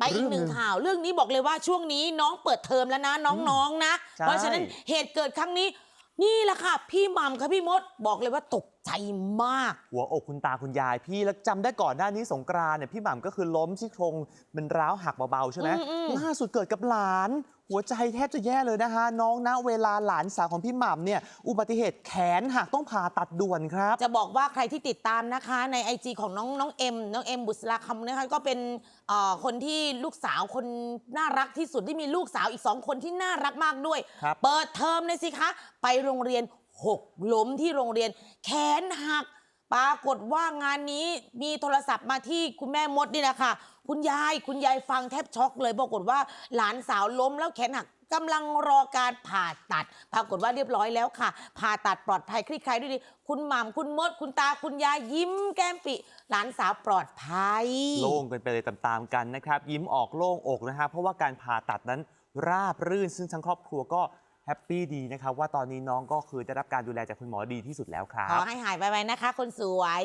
ไปอีกหนึ่งเรื่องหนึ่งข่าวเรื่องนี้บอกเลยว่าช่วงนี้น้องเปิดเทอมแล้วนะน้องๆนะ ใช่ เพราะฉะนั้นเหตุเกิดครั้งนี้ นี่แหละค่ะ พี่หมัมค่ะพี่มดบอกเลยว่าตกใจมาก หัวอกคุณตาคุณยายพี่แล้วจำได้ก่อนหน้านี้สงกรานต์เนี่ยพี่หม่ำก็คือล้มซี่โครงมันร้าวหักเบาๆใช่ไหมอืมอืม ล่าสุดเกิดกับหลาน หัวใจแทบจะแย่เลยนะคะ น้องณเวลาหลานสาวของพี่หม่ำเนี่ยอุบัติเหตุแขนหักต้องผ่าตัดด่วนครับ จะบอกว่าใครที่ติดตามนะคะ ใน IG ของน้องน้องเอ็มน้องเอ็มบุษราคำนะคะก็เป็นเอ่อคนที่ลูกสาวคนน่ารักที่สุดที่มีลูกสาวอีกสองคนที่น่ารักมากด้วย ครับ เปิดเทอมเลยสิคะ ไปโรงเรียนหกล้มที่โรงเรียน แขนหัก ปรากฏว่างานนี้มีโทรศัพท์มาที่คุณแม่มดนี่แหละค่ะ คุณยายคุณยายฟังแทบช็อกเลย ปรากฏว่าหลานสาวล้มแล้วแขนหักกำลังรอการผ่าตัด ปรากฏว่าเรียบร้อยแล้วค่ะ ผ่าตัดปลอดภัยคลี่คลายด้วยดี คุณหม่ำคุณมด คุณตาคุณยายยิ้มแก้มปิหลานสาวปลอดภัย โล่งกันไปเลยตามๆกันนะครับ ยิ้มออกโล่งอกนะครับเพราะว่าการผ่าตัดนั้นราบรื่นซึ่งทั้งครอบครัวก็ แฮปปี้ดีนะครับว่าตอนนี้น้องก็คือได้รับการดูแลจากคุณหมอดีที่สุดแล้วครัขอบ ให้หายไปๆนะคะ คนสวย